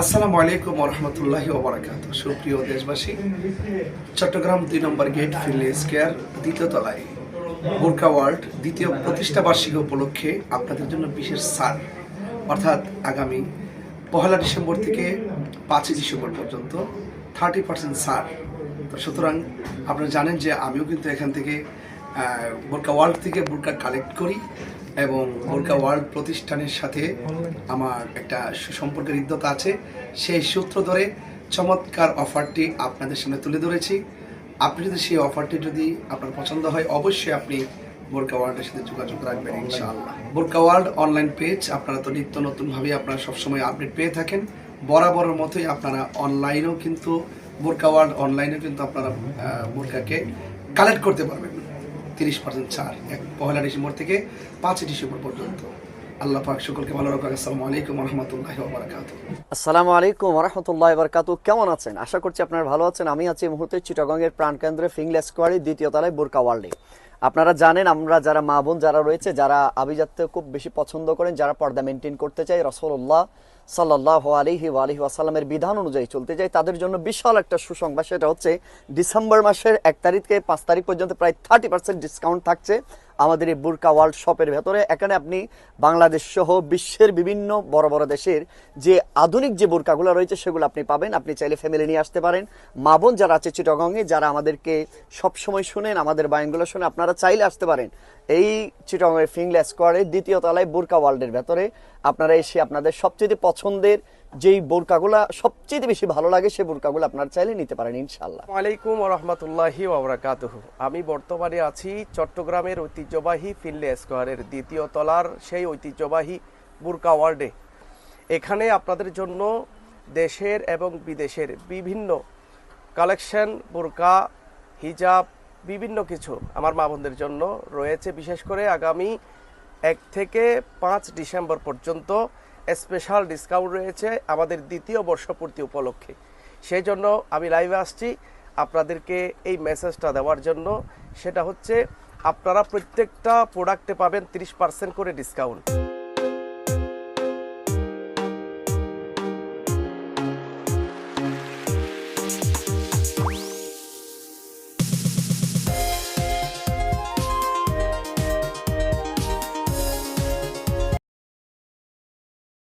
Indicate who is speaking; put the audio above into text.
Speaker 1: আসসালামু আলাইকুম রহমতুল্লাহ ওবরাকাত সুপ্রিয় দেশবাসী, চট্টগ্রাম দুই নম্বর গেট ফিল্ড স্কোয়ার দ্বিতীয় তলায় বোরকা ওয়ার্ল্ড দ্বিতীয় প্রতিষ্ঠা বার্ষিকী উপলক্ষে আপনাদের জন্য বিশেষ ছাড় অর্থাৎ আগামী পহেলা ডিসেম্বর থেকে পাঁচই ডিসেম্বর পর্যন্ত থার্টি পার্সেন্ট ছাড় তো সুতরাং আপনারা জানেন যে আমিও কিন্তু এখান থেকে বোরকা ওয়ার্ল্ড থেকে বোরকা কালেক্ট করি এবং বোরকা ওয়ার্ল্ড প্রতিষ্ঠানের সাথে আমার একটা সুসম্পর্কের ইদ্যতা আছে। সেই সূত্র ধরে চমৎকার অফারটি আপনাদের সামনে তুলে ধরেছি। আপনি যদি সেই অফারটি যদি আপনার পছন্দ হয়, অবশ্যই আপনি বোরকা ওয়ার্ল্ডের সাথে যোগাযোগ রাখবেন ইনশাআল্লাহ। বোরকা ওয়ার্ল্ড অনলাইন পেজ, আপনারা তো নিত্য নতুনভাবে আপনারা সবসময় আপডেট পেয়ে থাকেন। বরাবরের মতোই আপনারা অনলাইনেও কিন্তু বোরকা ওয়ার্ল্ড অনলাইনেও কিন্তু আপনারা বোরকাকে কালেক্ট করতে পারবেন। তিরিশ পার্সেন্ট ছাড়, এক পহেলা ডিসেম্বর থেকে পাঁচই ডিসেম্বর পর্যন্ত। আল্লাহ পাক সকলকে ভালো আসসালামু আলাইকুম রহমতুল্লাহ
Speaker 2: আসসালামু আলাইকুম রহমতুল্লাহ কেমন আছেন? আশা করছি আপনারা ভালো আছেন। আমি আছি এই মুহূর্তে চিটাগংয়ের প্রাণকেন্দ্রে ফিংলা স্কোয়ারে দ্বিতীয় তলায় বোরকা ওয়ার্ল্ডে। আপনারা জানেন, আমরা যারা মা বোন যারা রয়েছে, যারা আভিজাত্য খুব বেশি পছন্দ করেন, যারা পর্দা মেনটেন করতে চায় রসল্লাহ সাল্লাহ আলিহি আলহি আসালামের বিধান অনুযায়ী চলতে যায় তাদের জন্য বিশাল একটা সুসংবাদ, সেটা হচ্ছে ডিসেম্বর মাসের এক তারিখ থেকে পাঁচ তারিখ পর্যন্ত প্রায় থার্টি পার্সেন্ট ডিসকাউন্ট থাকছে। আমাদের এই বুরকা ওয়ার্ল্ড শপের ভেতরে। এখানে আপনি বাংলাদেশ সহ বিশ্বের বিভিন্ন বড় বড় দেশের যে আধুনিক যে বোরকাগুলো রয়েছে, সেগুলো আপনি পাবেন। আপনি চাইলে ফ্যামিলি নিয়ে আসতে পারেন। মা বোন যারা আছে চিটগংয়ে, যারা আমাদেরকে সবসময় শুনেন, আমাদের বায়নগুলো শুনে, আপনারা চাইলে আসতে পারেন। এই চিটগংয়ের ফিংলা স্কোয়ারের দ্বিতীয় তলায় বোরকা ওয়ার্ল্ডের ভেতরে আপনারা এসে আপনাদের সবচেয়ে পছন্দের যেই বোরকাগুলা সবচেয়ে বেশি ভালো লাগে সেই বোরকাগুলো আপনারা চাইলে নিতে পারেন ইনশাল্লাহ
Speaker 3: আলাইকুম রহমতুল্লাহি ওবরাকাতুহ। আমি বর্তমানে আছি চট্টগ্রামের ঐতিহ্যবাহী ফিনলে স্কোয়ারের দ্বিতীয় তলার সেই ঐতিহ্যবাহী বুরকা ওয়ার্ডে। এখানে আপনাদের জন্য দেশের এবং বিদেশের বিভিন্ন কালেকশন, বুরকা, হিজাব, বিভিন্ন কিছু আমার মা বোনদের জন্য রয়েছে। বিশেষ করে আগামী এক থেকে পাঁচ ডিসেম্বর পর্যন্ত স্পেশাল ডিসকাউন্ট রয়েছে আমাদের দ্বিতীয় বর্ষপূর্তি উপলক্ষে। সেই জন্য আমি লাইভে আসছি। আপনাদেরকে এই মেসেজটা দেওয়ার জন্য। সেটা হচ্ছে, আপনারা প্রত্যেকটা প্রোডাক্টে পাবেন তিরিশ পার্সেন্ট করে ডিসকাউন্ট